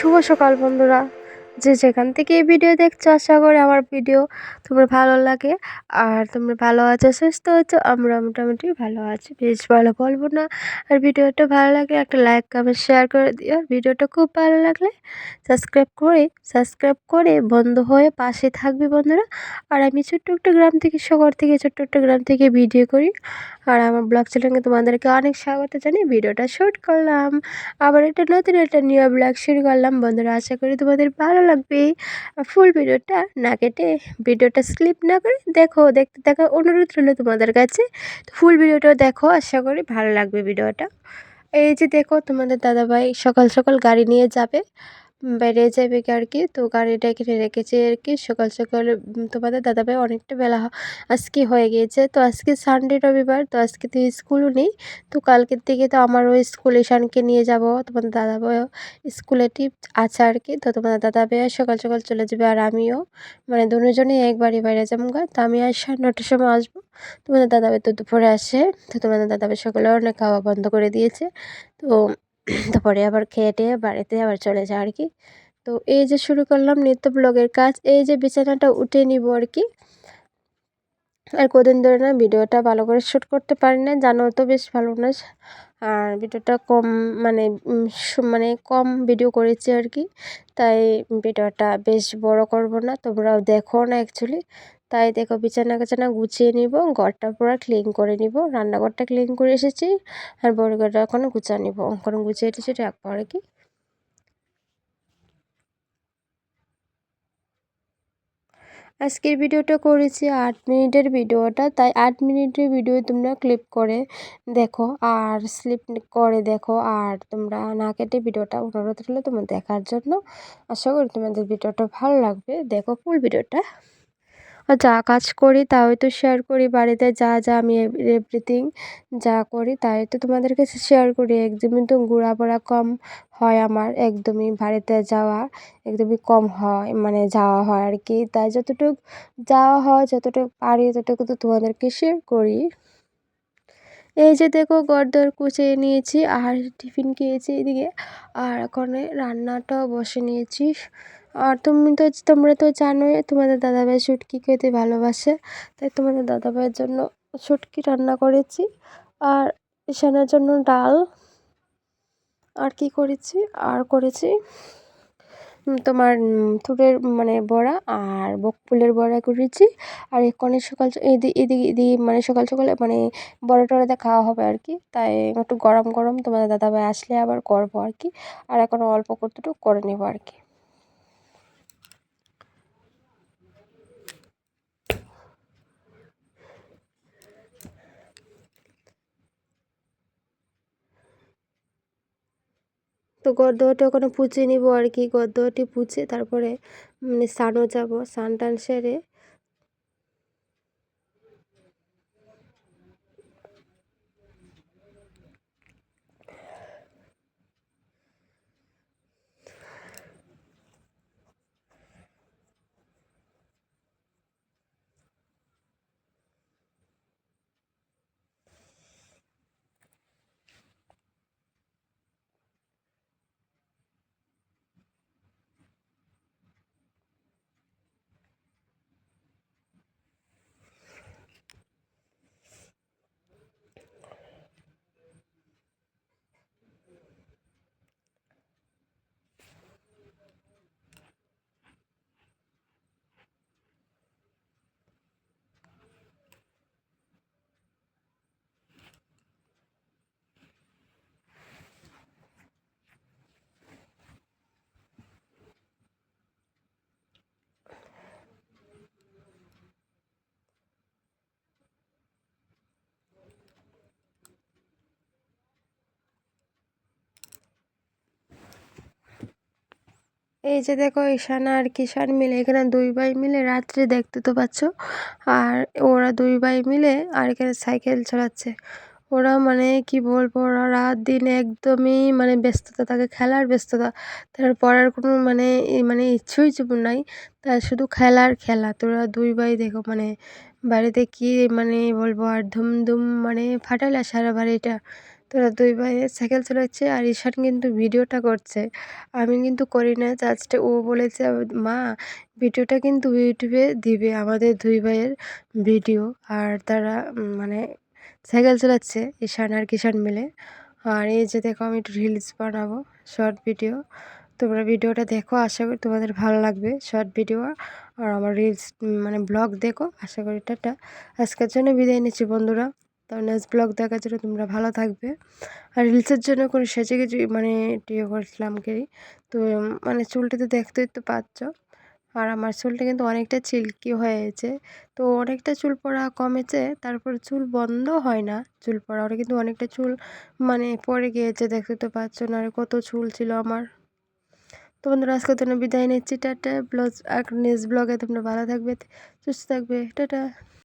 শুভ সকাল বন্ধুরা। যে যেখান থেকে এই ভিডিও দেখছ, আশা করি আমার ভিডিও তোমার ভালো লাগে। আর তোমরা ভালো আছো, সুস্থ আছো, আমরা মোটামুটি ভালো আছি। বেশ ভালো বলব না। আর ভিডিওটা ভালো লাগলে একটা লাইক কমেন্ট শেয়ার করে দিও। ভিডিওটা খুব ভালো লাগলে সাবস্ক্রাইব করে সাবস্ক্রাইব করে বন্ধ হয়ে পাশে থাকবে বন্ধুরা। আর আমি ছোট্ট একটা গ্রাম থেকে, শহর থেকে ছোট্ট একটা গ্রাম থেকে ভিডিও করি। আর আমার ব্লগ চ্যানেলকে তোমাদেরকে অনেক স্বাগত জানিয়ে ভিডিওটা শ্যুট করলাম। আবার একটা নতুন একটা নিউ ব্লগ শুরু করলাম। বন্ধুরা, আশা করি তোমাদের ভালো লাগবে। ফুল ভিডিওটা না কেটে ভিডিওটা স্লিপ না করে দেখো, দেখতে দেখো অনুরোধ রইল তোমাদের কাছে। তো ফুল ভিডিওটা দেখো, আশা করি ভালো লাগবে ভিডিওটা এই যে দেখো তোমাদের দাদাভাই সকাল সকাল গাড়ি নিয়ে যাবে। বেরিয়ে যাবে আর কি? তো গাড়িটা এখানে রেখেছে আর কি। সকাল সকাল তোমাদের দাদাভাই অনেকটা বেলা আজকে হয়ে গিয়েছে। তো আজকে সানডে রবিবার, তো আজকে তো স্কুলও নেই। তো কালকের থেকে তো আমার ওই স্কুল ঈশানকে নিয়ে যাব। তোমাদের দাদাভাইও স্কুলে টিপ আছে আর কি। তো তোমাদের দাদাভাই সকাল সকাল চলে যাবে আর আমিও। মানে দুজনেই একবারই বাইরে যাব গা। তো আমি আর সাড়ে নটার সময় আসব। তোমাদের দাদাভাই তো দুপুরে আসে। তো তোমাদের দাদাভাই সকালে অনেক খাওয়া বন্ধ করে দিয়েছে। তো তারপরে আবার খেয়ে টেয়ে বাড়িতে আবার চলে যায় আর কি। তো এই যে শুরু করলাম নিত্য ব্লগের কাজ, এই যে বিছানাটা উঠে নিব আর কি। আর কদিন ধরে না ভিডিওটা ভালো করে শ্যুট করতে পারি না জানো তো বেশ ভালো না। আর ভিডিওটা কম মানে মানে কম ভিডিও করেছি আর কি। তাই ভিডিওটা বেশ বড় করব না, তোমরাও দেখো না অ্যাকচুয়ালি তাই দেখো বিছানা কাছানা গুছিয়ে নিব, ঘরটা পুরো ক্লিন করে নিব। রান্নাঘরটা ক্লিন করে এসেছি, আর বড় ঘরটা এখনও গুছা নিব। এখন গুছিয়ে রাখব আর কি। আজকের ভিডিওটা করেছি আট মিনিটের ভিডিওটা, তাই আট মিনিটের ভিডিও তোমরা ক্লিপ করে দেখো, আর স্লিপ করে দেখো, আর তোমরা না কেটে ভিডিওটা অনুরোধ করলে তোমার দেখার জন্য। আশা করি তোমাদের ভিডিওটা ভালো লাগবে। দেখো ফুল ভিডিওটা। যা কাজ করি তো শেয়ার করি বাড়িতে, যা যা আমি এভরিথিং যা করি তাই তো তোমাদের কাছে শেয়ার করি। একদমই তো ঘোরাফেরা কম হয় আমার, একদমই বাড়িতে যাওয়া একদমই কম হয় মানে যাওয়া হয় আর কি। তাই যতটুকু যাওয়া হয়, যতটুকু পারি ততটুকু তো তোমাদেরকে শেয়ার করি। এই যে দেখো গরদর কুচিয়ে নিয়েছি আর টিফিন খেয়েছি এদিকে। আর এখন রান্নাটাও বসে নিয়েছি। আর তুমি তো, তোমরা তো জানোই, তোমাদের দাদাভাই শুটকি খেতে ভালোবাসে, তাই তোমাদের দাদাভাইয়ের জন্য শুটকি রান্না করেছি। আর ঈশানের জন্য ডাল। আর কি করেছি? আর করেছি তোমার তুরের মানে বড়া আর বকফুলের বড়া করেছি। আর এখানে সকাল এদিকে এদিকে এদিকে মানে সকাল সকালে মানে বড়া টড়াতে খাওয়া হবে আর কি। তাই একটু গরম গরম তোমাদের দাদাভাই আসলে আবার করব আর কি। আর এখন অল্প কতটুকু করে নেব আর কি। তো গদ্দটা ওখানে পুছে নিব আর কি। গদ্যটি পুছে তারপরে মানে স্নানও যাব। স্নান টান সেরে এই যে দেখো ঈশান আর কিষান মিলে, এখানে দুই ভাই মিলে রাত্রে দেখতে তো পাচ্ছ। আর ওরা দুই ভাই মিলে আর এখানে সাইকেল চালাচ্ছে। ওরা মানে কি বলব, ওরা রাত দিন একদমই মানে ব্যস্ততা থাকে খেলার ব্যস্ততা। তার পড়ার কোনো মানে মানে ইচ্ছুই নাই, তার শুধু খেলার খেলা। তোরা দুই ভাই দেখো মানে বাড়িতে কি মানে বলব আর ধুমধুম মানে ফাটাইলা সারা বাড়িটা। তোরা দুই ভাইয়ে সাইকেল চালাচ্ছে আর ঈশান কিন্তু ভিডিওটা করছে। আমি কিন্তু করি না, জাস্ট ও বলেছে, মা, ভিডিওটা কিন্তু ইউটিউবে দিবে আমাদের দুই ভাইয়ের ভিডিও। আর তারা মানে সাইকেল চালাচ্ছে ঈশান আর কিষান মিলে। আর এই যে দেখো, আমি একটু রিলস বানাবো শর্ট ভিডিও তোমরা ভিডিওটা দেখো, আশা করি তোমাদের ভালো লাগবে শর্ট ভিডিও আর আমার রিলস মানে ব্লগ দেখো, আশা করি টাটা। আজকের জন্য বিদায় নিচ্ছি বন্ধুরা। তো নেক্সট ব্লগ দেখার জন্য তোমরা ভালো থাকবে। আর রিলসের জন্য কোনো সেজে কিছু মানে টিও করছিলাম কি? তো মানে চুলটা তো দেখতেই তো পাচ্ছ। আর আমার চুলটা কিন্তু অনেকটা চিল্কি হয়েছে। তো অনেকটা চুল পড়া কমেছে, তারপর চুল বন্ধ হয় না। চুল পড়া, ওটা কিন্তু অনেকটা চুল মানে পড়ে গিয়েছে দেখতে তো পাচ্ছ। না আর কত চুল ছিল আমার। তো বন্ধুরা, আজকের জন্য বিদায় নিচ্ছি। টাটা ব্লগ আর নেক্সট ব্লগে তোমরা ভালো থাকবে, সুস্থ থাকবে। টাটা।